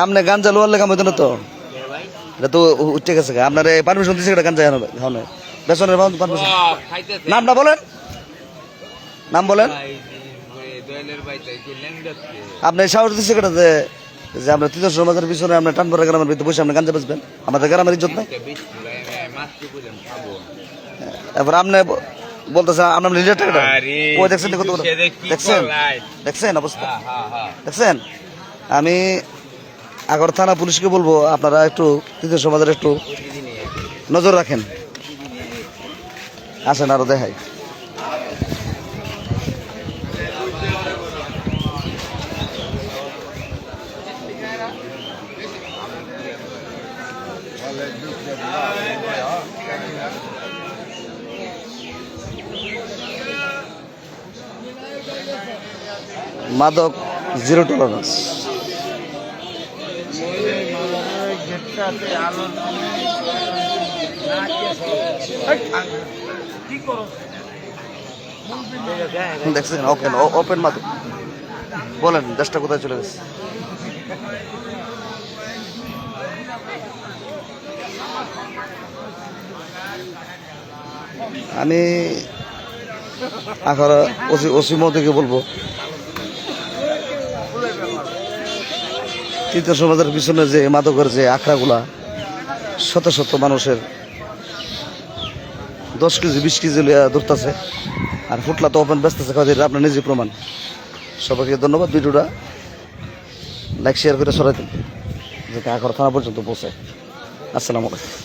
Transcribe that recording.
আপনি গাঞ্জা লোয়ার লেখা মতো না তো। এটা তো উঠে গেছে আপনার পারমিশন দিচ্ছে এটা গাঞ্জা খাওয়ানো বেসনের পারমিশন নামটা বলেন। নাম বলেন। আপনি সাহস দিচ্ছে কেটা যে যে আমরা তৃতীয় সমাজের পিছনে আমরা টানবরা গ্রামের ভিতরে বসে আপনি গাঞ্জা বেচবেন। আমাদের গ্রামের ইজ্জত নাই। বললাম খাব। এবার আপনি ব- বলতেছেন আপনার নিজের টাকাটা? ওই দেখছেন কত দেখছেন? দেখছেন অবস্থা? হ্যাঁ হ্যাঁ হ্যাঁ। দেখছেন? আমি আগর থানা পুলিশকে বলব আপনারা একটু তৃতীয় সমাজের একটু নজর রাখেন। আসেন আরও দেখাই। মাদক জিরো টলারেন্স দেখছেন ওপেন ওপেন মাদক। বলেন, দেশটা কোথায় চলে গেছে? আমি আখার ওসি ওসি মহোদয়কে বলব তৃতীয় সমাজের পিছনে যে মাদকের যে আখড়াগুলা, শত শত মানুষের দশ কেজি, বিশ কেজি ধরতেছে, আর ফুটলা তো ওপেন আছে এটা আপনার নিজে প্রমাণ। সবাইকে ধন্যবাদ ভিডিওটা। লাইক শেয়ার করে সরাই দিন। যে কাকর থানা পর্যন্ত পৌঁছে। আসসালামু আলাইকুম।